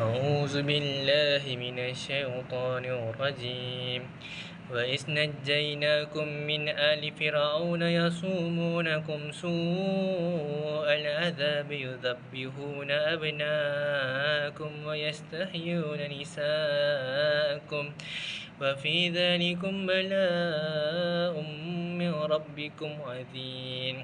أعوذ بالله من الشيطان الرجيم. وإذ نجيناكم من آل فرعون يصومونكم سوء العذاب يذبحون أبناءكم ويستحيون نساءكم. وفي ذلكم بلاء من ربكم عظيم.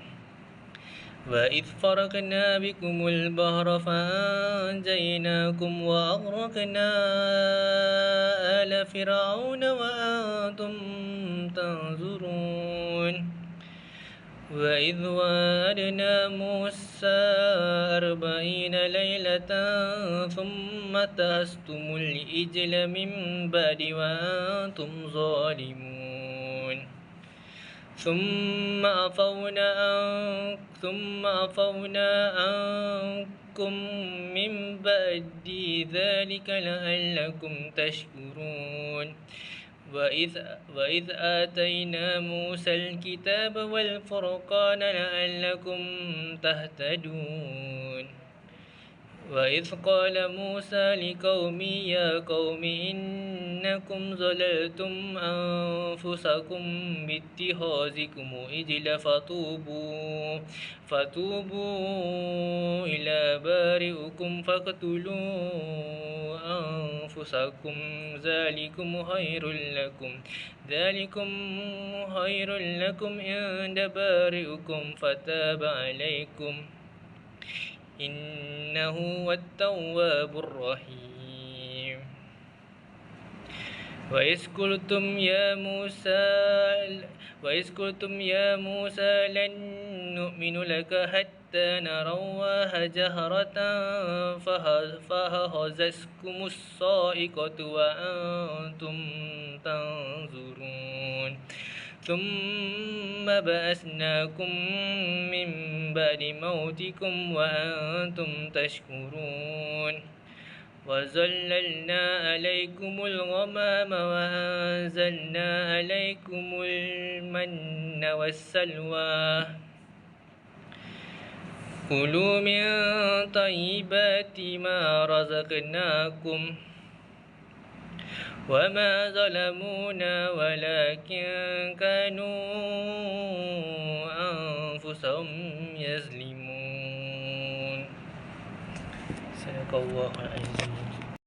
وإذ فرقنا بكم البحر فأنجيناكم وأغرقنا آل فرعون وأنتم تنظرون وإذ وعدنا موسى أربعين ليلة ثم تهستم الإجل من بعد وأنتم ظالمون ثم عفونا ثم عفونا عنكم من بعد ذلك لعلكم تشكرون. وإذ, وإذ آتينا موسى الكتاب والفرقان لعلكم تهتدون. وإذ قال موسى لقومي يا قوم إنكم ظللتم أنفسكم باتخاذكم إجل فتوبوا فتوبوا إلى بارئكم فاقتلوا أنفسكم. ذلكم خير لكم ذلكم خير لكم عند بارئكم. فتاب عليكم إنه هو التواب الرحيم. وإذ قلتم يا موسى وإذ قلتم يا موسى لن نؤمن لك حتى نرى الله جهرة فهزتكم الصائقة وأنتم تنظرون ثم بأسناكم من بعد موتكم وأنتم تشكرون وظللنا عليكم الغمام وأنزلنا عليكم المن والسلوى كلوا من طيبات ما رزقناكم وما ظلمونا ولكن كانوا أنفسهم Saya 哎